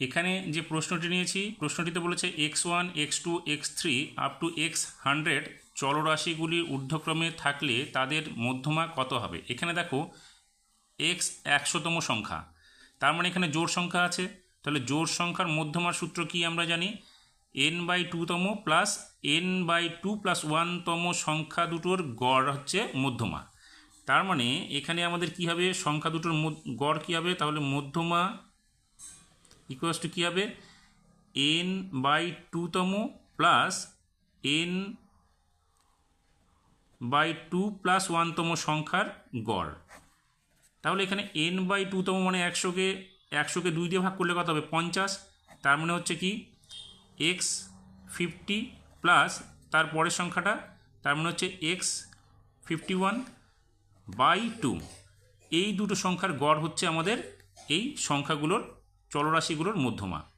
এখানে যে প্রশ্নটি নিয়েছি, প্রশ্নটিতে বলেছে X one, X two, X three up to X hundred চলরাশিগুলির ঊর্ধ্বক্রমে থাকলে তাদের মধ্যমা কত হবে? এখানে দেখো, এক্স একশোতম সংখ্যা। তার মানে এখানে জোর সংখ্যা আছে। তাহলে জোর সংখ্যার মধ্যমার সূত্র কি আমরা জানি? N by টুতম plus N by two plus ওয়ানতম সংখ্যা দুটোর গড় হচ্ছে মধ্যমা। তার মানে এখানে আমাদের কি হবে? সংখ্যা দুটোর গড় কী হবে? তাহলে মধ্যমা ইকুয়াস টু কী হবে? N by টুতম plus N by two plus ওয়ানতম সংখ্যার গড়। তাহলে এখানে এন বাই টুতম মানে একশোকে একশোকে দুই দিয়ে ভাগ করলে কত হবে? পঞ্চাশ। তার মানে হচ্ছে কি? এক্স ফিফটি প্লাস তার পরের সংখ্যাটা, তার মানে হচ্ছে X fifty one by two এই দুটো সংখ্যার গড় হচ্ছে আমাদের এই সংখ্যাগুলোর চলরাশিগুলোর মধ্যমা।